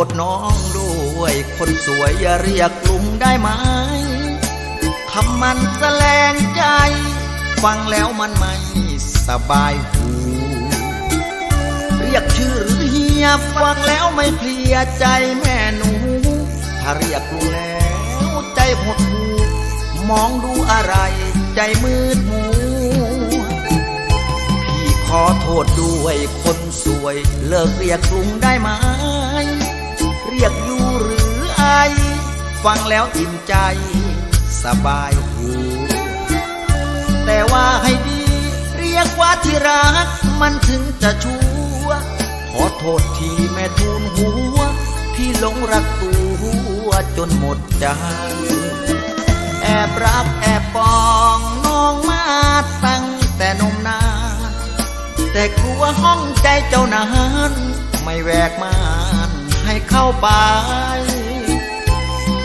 องด้วยคนสวยอย่าเรียกลุงได้ไหมคำมันแสลงใจ ฟังแล้วมันไม่สบายหูเรียกชื่อหรือเฮียฟังแล้วไม่เพลียใจแม่หนู ถ้าเรียกลุงแล้วใจหดหูมองดูอะไรใจมืดมัวพี่ขอโทษด้วยคนสวย เลิกเรียกลุงได้ไหม รียกอยู่หรือไอ ฟังแล้วอิ่มใจ สบายหูแต่ว่าให้ดี เรียกว่าที่รัก มันถึงจะชัวขอโทษทีแม่ทูลหัว ที่หลงรักตัวจนหมดใจ แอบรักแอบปองน้องมาตั้งแต่นมนาน แต่กลัวห้องใจเจ้านั้นไม่แวกมา ให้เข้าไป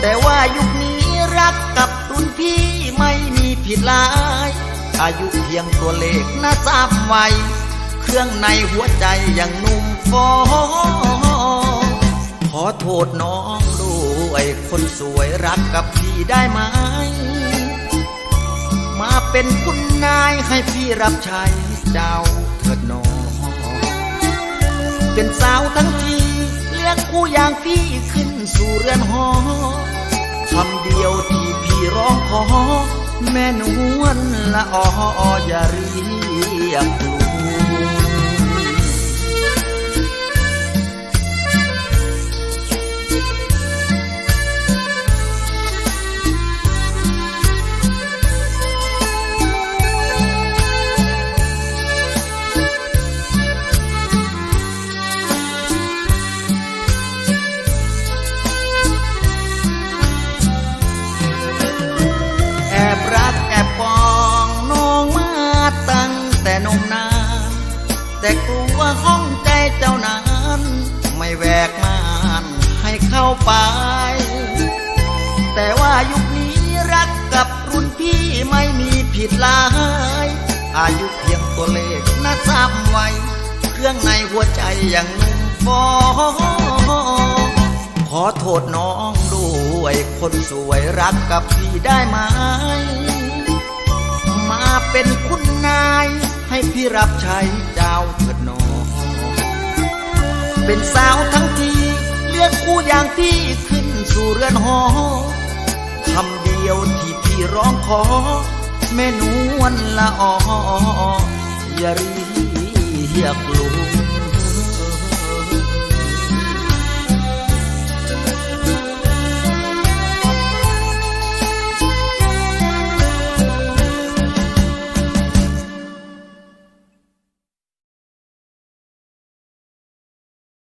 แต่ว่ายุคนี้รักกับรุ่นพี่ไม่มีผิดหลาย อายุเพียงตัวเลขน่าจำไว้เครื่องในหัวใจยังนุ่มฟอขอโทษน้องด้วยคนสวยรักกับพี่ได้ไหม มาเป็นคุณนายให้พี่รับใช้เจ้าเถิดน้อง เป็นสาวทั้งที งผู้อย่างพี่ขึ้นสู่เรือนหอคำเดียวที่พี่ร้องขอ แม่นวลละอออย่าเรียกลัว แต่กลัวห้องใจเจ้านั้น ไม่แวกมานให้เข้าไป แต่ว่ายุคนี้รักกับรุ่นพี่ไม่มีผิดลาย อายุเพียงตัวเลขนะจำไว้ เครื่องในหัวใจอย่างนุ่มฟอขอโทษน้องด้วยคนสวยรักกับพี่ได้ไหม มาเป็นคุณนาย พี่รับใช้เจ้าเถิดน้องเป็นสาวทั้งทีเลือกคู่อย่างที่ขึ้นสู่เรือนหอคำเดียวที่พี่ร้องขอ แม่นวลละอออย่าเรียกลุ